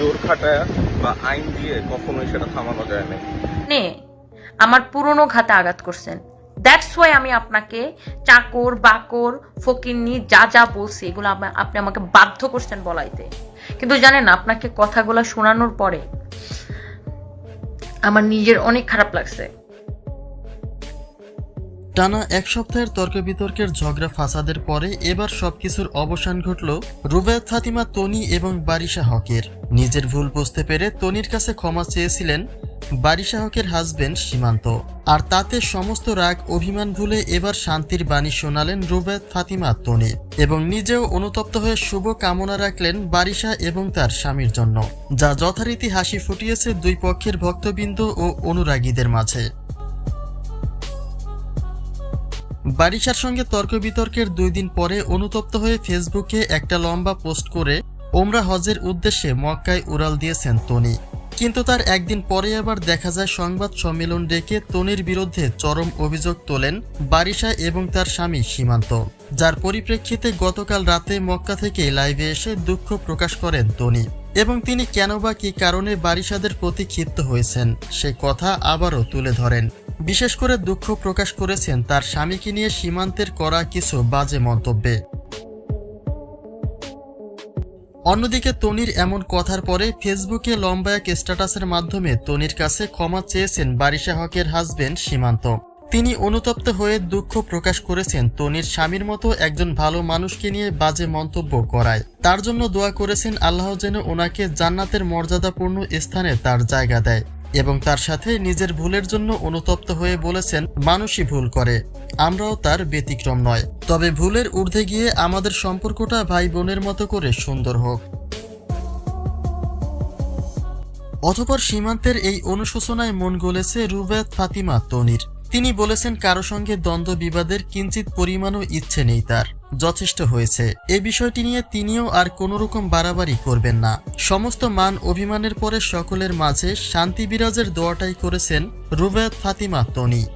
জোর খাটায় বা আইন দিয়ে কখনোই সেটা থামানো যায় না নে, আমার পুরনো ঘাতে আঘাত করছেন। দ্যাটস ওয়াই আমি আপনাকে চাকর, বাকর, ফকিন্নি যা যা বলছি, এগুলো আপনি আমাকে বাধ্য করছেন বলাইতে। কিন্তু জানেন, আপনাকে কথাগুলো শোনানোর পরে আমার নিজের অনেক খারাপ লাগছে। টানা এক সপ্তাহের তর্ক বিতর্কের ঝগড়া ফাসাদের পরে এবার সবকিছুর অবসান ঘটল রুবায়ত, ফাতিমা, তনি এবং বারিশা হকের। নিজের ভুল বুঝতে পেরে তনির কাছে ক্ষমা চেয়েছিলেন বারিশা হকের হাজবেন্ড সীমান্ত। আর তাতে সমস্ত রাগ, অভিমান ভুলে এবার শান্তির বাণী শোনালেন রুবায়ত, ফাতিমা, তনি এবং নিজেও অনুতপ্ত হয়ে শুভ কামনা রাখলেন বারিশা এবং তার স্বামীর জন্য, যা যথারীতি হাসি ফুটিয়েছে দুই পক্ষের ভক্তবৃন্দ ও অনুরাগীদের মাঝে। বারিশার সঙ্গে তর্ক বিতর্কের দুই দিন পরে অনুতপ্ত হয়ে ফেসবুকে একটা লম্বা পোস্ট করে ওমরা হজের উদ্দেশ্যে মক্কায় উড়াল দিয়েছেন তনি। কিন্তু তার একদিন পরে আবার দেখা যায় সংবাদ সম্মেলন ডেকে তনির বিরুদ্ধে চরম অভিযোগ তোলেন বারিশা এবং তার স্বামী সীমান্ত। যার পরিপ্রেক্ষিতে গতকাল রাতে মক্কা থেকে লাইভে এসে দুঃখ প্রকাশ করেন তনি। এবং তিনি কেন বা কী কারণে বারিশাদের প্রতি ক্ষিপ্ত হয়েছেন, সে কথা আবারও তুলে ধরেন। বিশেষ করে দুঃখ প্রকাশ করেছেন তার স্বামীকে নিয়ে সীমান্তের করা কিছু বাজে মন্তব্যে। অন্যদিকে তনির এমন কথার পরে ফেসবুকে লম্বা এক স্ট্যাটাসের মাধ্যমে তনির কাছে ক্ষমা চেয়েছেন বারিশা হকের হাজবেন্ড সীমান্ত। তিনি অনুতপ্ত হয়ে দুঃখ প্রকাশ করেছেন তনির স্বামীর মতো একজন ভালো মানুষকে নিয়ে বাজে মন্তব্য করায়। তার জন্য দোয়া করেছেন আল্লাহ যেন ওনাকে জান্নাতের মর্যাদাপূর্ণ স্থানে তার জায়গা দেয় এবং তার সাথে নিজের ভুলের জন্য অনুতপ্ত হয়ে বলেছেন, মানুষই ভুল করে, আমরাও তার ব্যতিক্রম নয়। তবে ভুলের ঊর্ধ্বে গিয়ে আমাদের সম্পর্কটা ভাই বোনের মতো করে সুন্দর হোক। অতপর সীমান্তের এই অনুশোচনায় মন গলেছে রুবায়াত ফাতিমা তনির। তিনি বলেছেন কারও সঙ্গে দ্বন্দ্ব বিবাদের কিঞ্চিত পরিমাণও ইচ্ছে নেই তার। যথেষ্ট হয়েছে। এ বিষয়টি নিয়ে তিনিও আর কোনো রকম বাড়াবাড়ি করবেন না। সমস্ত মান অভিমানের পরে সকলের মাঝে শান্তি বিরাজের দোয়াটাই করেছেন রুবায়ত ফাতিমা তনি।